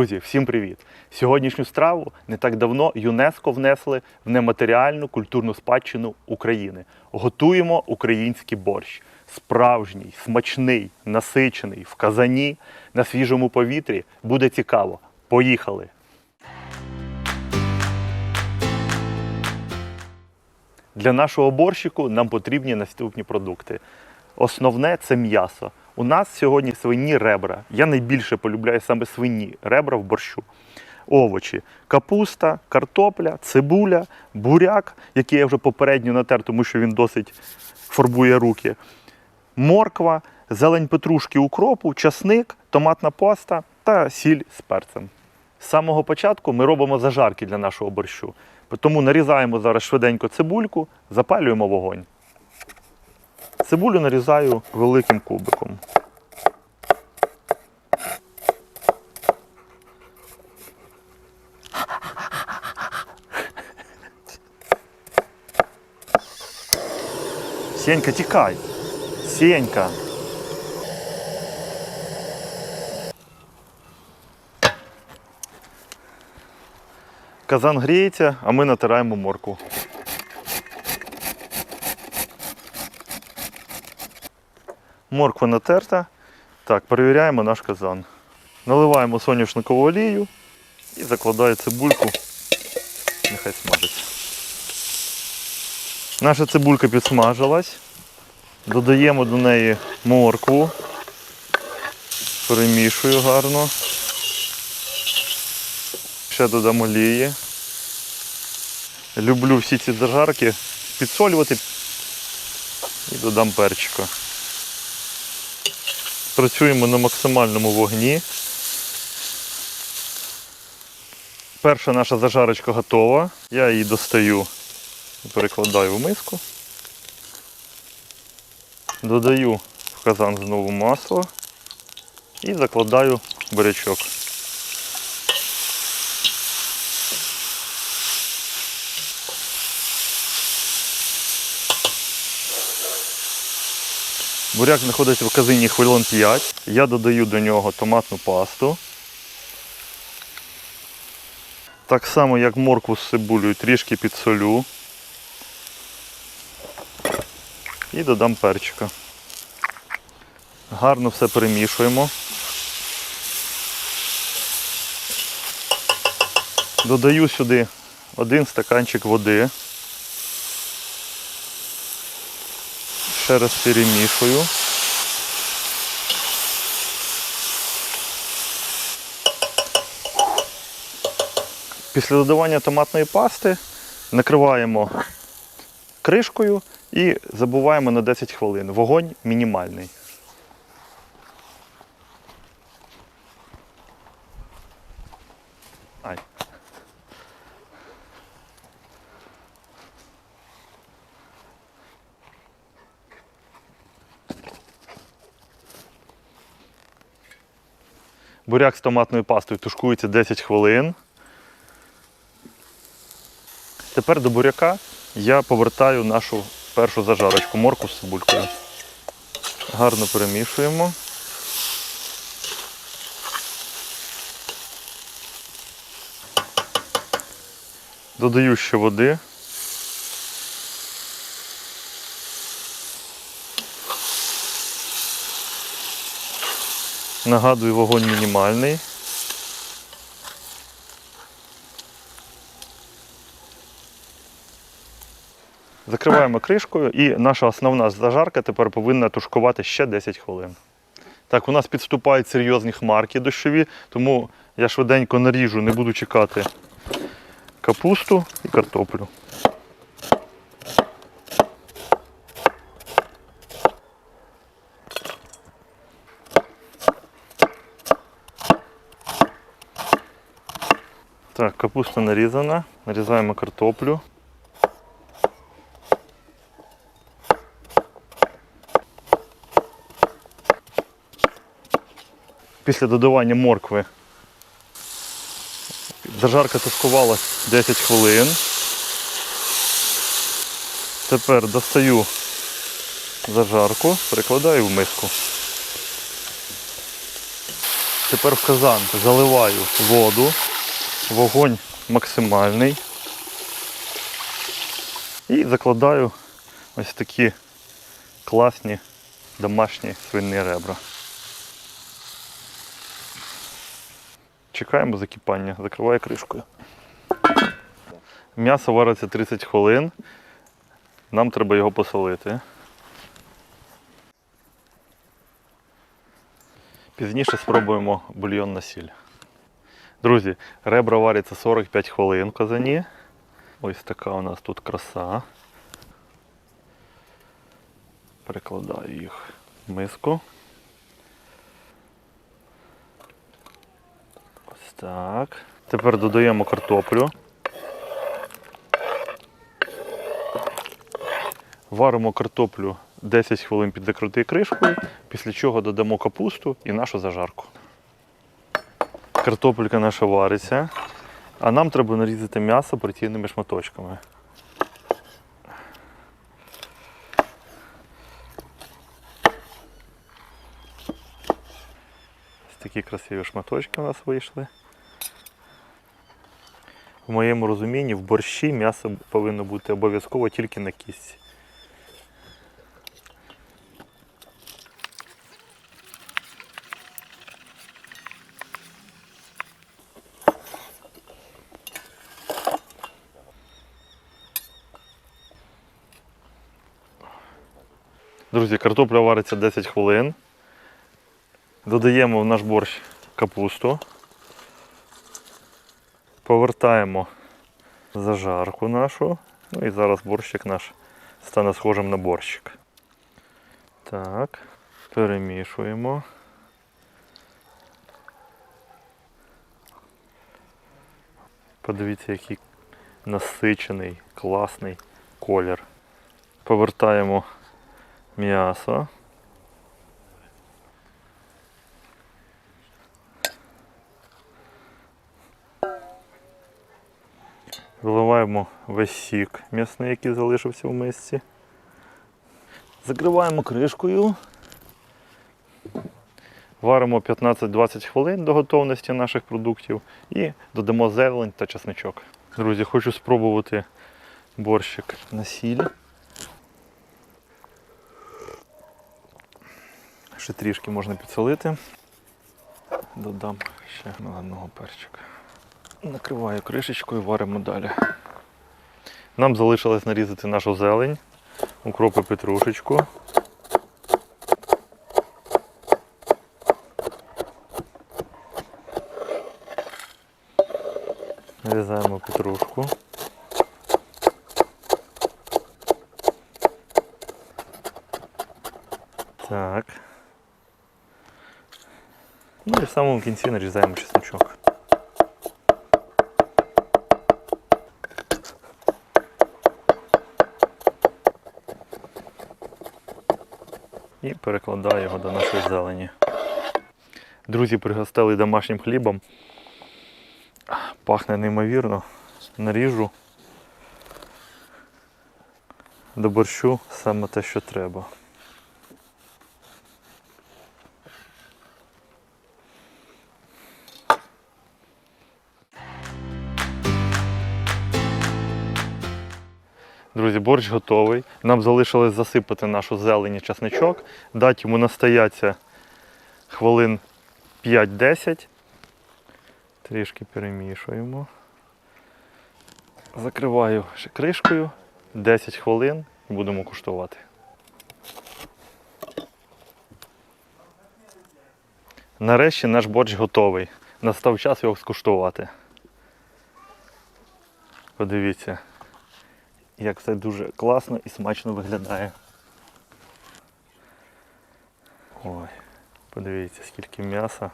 Друзі, всім привіт! Сьогоднішню страву не так давно ЮНЕСКО внесли в нематеріальну культурну спадщину України. Готуємо український борщ. Справжній, смачний, насичений, в казані, на свіжому повітрі. Буде цікаво. Поїхали! Для нашого борщику нам потрібні наступні продукти. Основне це м'ясо. У нас сьогодні свині ребра. Я найбільше полюбляю саме свині ребра в борщу. Овочі, капуста, картопля, цибуля, буряк, який я вже попередньо натер, тому що він досить фарбує руки. Морква, зелень петрушки укропу, часник, томатна паста та сіль з перцем. З самого початку ми робимо зажарки для нашого борщу. Тому нарізаємо зараз швиденько цибульку, запалюємо вогонь. Цибулю нарізаю великим кубиком. Сенька, тікай! Сенька! Казан гріється, а ми натираємо морку. Морква натерта. Так, перевіряємо наш казан. Наливаємо соняшникову олію і закладаю цибульку. Нехай смажиться. Наша цибулька підсмажилась. Додаємо до неї моркву. Перемішую гарно. Ще додам олії. Люблю всі ці зажарки підсолювати і додам перчика. Працюємо на максимальному вогні. Перша наша зажарочка готова. Я її достаю перекладаю в миску. Додаю в казан знову масло і закладаю бурячок. Буряк знаходиться в казині хвилин 5. Я додаю до нього томатну пасту. Так само, як моркву з цибулею, трішки підсолю. І додам перчика. Гарно все перемішуємо. Додаю сюди один стаканчик води. Ще раз перемішую. Після додавання томатної пасти накриваємо кришкою і забуваємо на 10 хвилин. Вогонь мінімальний. Буряк з томатною пастою тушкується 10 хвилин. Тепер до буряка я повертаю нашу першу зажарочку, морку з цибулькою. Гарно перемішуємо. Додаю ще води. Нагадую, вогонь мінімальний. Закриваємо кришкою і наша основна зажарка тепер повинна тушкувати ще 10 хвилин. Так, у нас підступають серйозні хмарки дощові, тому я швиденько наріжу, не буду чекати капусту і картоплю. Так, капуста нарізана, нарізаємо картоплю. Після додавання моркви зажарка тушкувалась 10 хвилин. Тепер достаю зажарку, перекладаю в миску. Тепер в казан заливаю воду, вогонь максимальний. І закладаю ось такі класні домашні свині ребра. Чекаємо закипання, закриваю кришкою. М'ясо вариться 30 хвилин. Нам треба його посолити. Пізніше спробуємо бульйон на сіль. Друзі, ребра варяться 45 хвилин в казані. Ось така у нас тут краса. Перекладаю їх в миску. Так. Тепер додаємо картоплю. Варимо картоплю 10 хвилин під закритою кришкою, після чого додамо капусту і нашу зажарку. Картопелька наша вариться, а нам треба нарізати м'ясо порційними шматочками. Ось такі красиві шматочки у нас вийшли. В моєму розумінні в борщі м'ясо повинно бути обов'язково тільки на кістці. Друзі, картопля вариться 10 хвилин. Додаємо в наш борщ капусту. Повертаємо зажарку нашу. Ну і зараз борщик наш стане схожим на борщик. Так, перемішуємо. Подивіться, який насичений, класний колір. Повертаємо м'ясо. Виливаємо весь сік м'ясний, який залишився в мисці. Закриваємо кришкою. Варимо 15-20 хвилин до готовності наших продуктів і додамо зелень та чесничок. Друзі, хочу спробувати борщик на сіль. Ще трішки можна підсолити. Додам ще меленого перчика. Накриваю кришечкою, варимо далі. Нам залишилось нарізати нашу зелень, укроп і петрушечку. Нарізаємо петрушку. Так. Ну і в самому кінці нарізаємо чесночок. І перекладаю його до нашої зелені. Друзі пригостили домашнім хлібом. Пахне неймовірно. Наріжу. До борщу саме те, що треба. Борщ готовий. Нам залишилось засипати нашу зелені часничок, дати йому настояться хвилин 5-10. Трішки перемішуємо. Закриваю ще кришкою 10 хвилин і будемо куштувати. Нарешті наш борщ готовий. Настав час його скуштувати. Подивіться як це дуже класно і смачно виглядає. Ой, подивіться, скільки м'яса.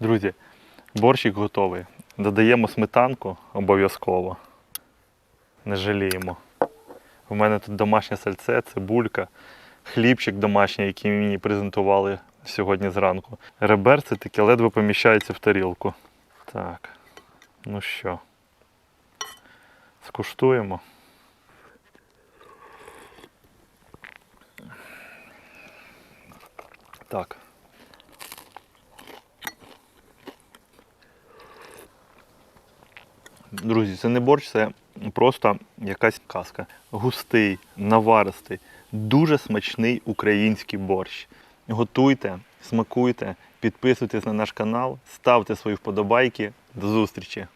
Друзі, борщик готовий. Додаємо сметанку обов'язково. Не жаліємо. У мене тут домашнє сальце, цибулька, хлібчик домашній, який мені презентували сьогодні зранку. Реберці таке ледве поміщаються в тарілку. Так, ну що, скуштуємо. Так. Друзі, це не борщ, це просто якась казка. Густий, наваристий, дуже смачний український борщ. Готуйте, смакуйте, підписуйтесь на наш канал, ставте свої вподобайки. До зустрічі!